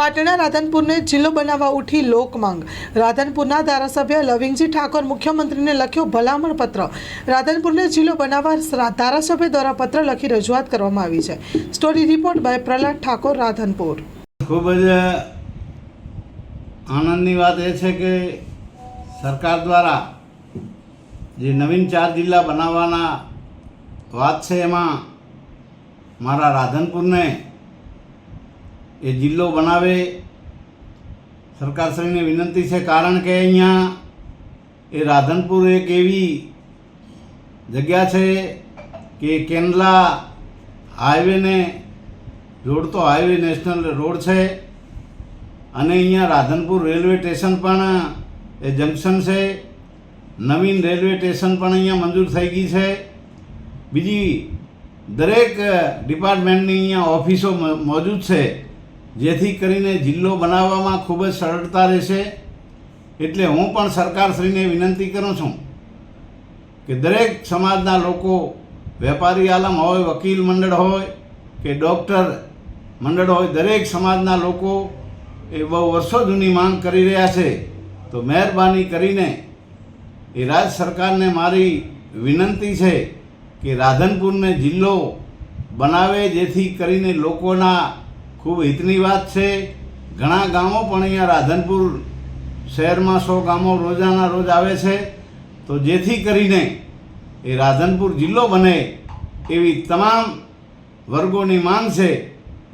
પાટણના રાધનપુરને જિલ્લો બનાવવા ઉઠી લોકમાંગ રાધનપુરના ધારાસભ્ય લવિંગજી ઠાકોર મુખ્યમંત્રીને લખ્યો ભલામણ પત્ર. રાધનપુરને જિલ્લો બનાવવા ધારાસભ્ય દ્વારા પત્ર લખી રજૂઆત કરવામાં આવી છે. Story report by Prahlad Thakor, Radhanpur. ખૂબ જ આનંદની વાત એ છે કે સરકાર દ્વારા જે નવીન ચાર જિલ્લા બનાવવાના વાત છે એમાં મારા રાધનપુરને એ જિલ્લો બનાવે, સરકારશ્રીને વિનંતી છે, કારણ કે અહીંયા એ રાધનપુર એક એવી જગ્યા છે કે કેનલા હાઈવેને જોડતો હાઈવે નેશનલ રોડ છે, અને અહીંયા રાધનપુર રેલવે સ્ટેશન પણ એ જંકશન છે, નવીન રેલવે સ્ટેશન પણ અહીંયા મંજૂર થઈ ગઈ છે. બીજી દરેક ડિપાર્ટમેન્ટની અહીંયા ઓફિસો મોજૂદ છે. જેથી કરીને જિલ્લો બનાવવામાં ખૂબ જ સરળતા રહેશે. એટલે હું પણ સરકારશ્રીને વિનંતી કરું છું કે દરેક સમાજના લોકો, વેપારી આલમ હોય, વકીલ મંડળ હોય, કે ડૉક્ટર મંડળ હોય, દરેક સમાજના લોકો એ બહુ વર્ષો જૂની માંગ કરી રહ્યા છે, તો મહેરબાની કરીને એ રાજ્ય સરકારને મારી વિનંતી છે કે રાધનપુરને જિલ્લો બનાવે, જેથી કરીને લોકોના ખૂબ હિતની વાત છે. ઘણા ગામો પણ અહીંયા રાધનપુર શહેરમાં સો ગામો રોજાના રોજ આવે છે. તો જેથી કરીને એ રાધનપુર જિલ્લો બને એવી તમામ વર્ગોની માંગ છે.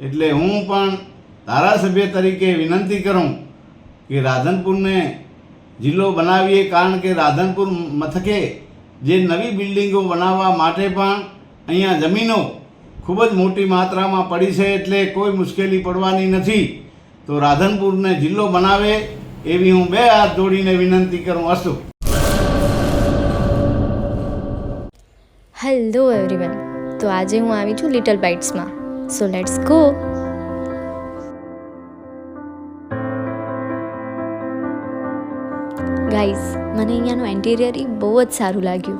એટલે હું પણ ધારાસભ્ય તરીકે વિનંતી કરું કે રાધનપુરને જિલ્લો બનાવીએ. કારણ કે રાધનપુર મથકે જે નવી બિલ્ડિંગો બનાવવા માટે પણ અહીંયા જમીનો ખૂબ જ મોટી માત્રામાં પડી છે એટલે કોઈ મુશ્કેલી પડવાની નથી. તો રાધનપુરને જિલ્લો બનાવે એવી હું બે હાથ જોડીને વિનંતી કરું અસ્તુ. હેલો એવરીવન તો આજે હું આવી છું લિટલ બાઇટ્સમાં સો લેટ્સ ગો ગાઈઝ મને અહીંયાનું એન્ટિરિયર બહુ જ સારું લાગ્યું.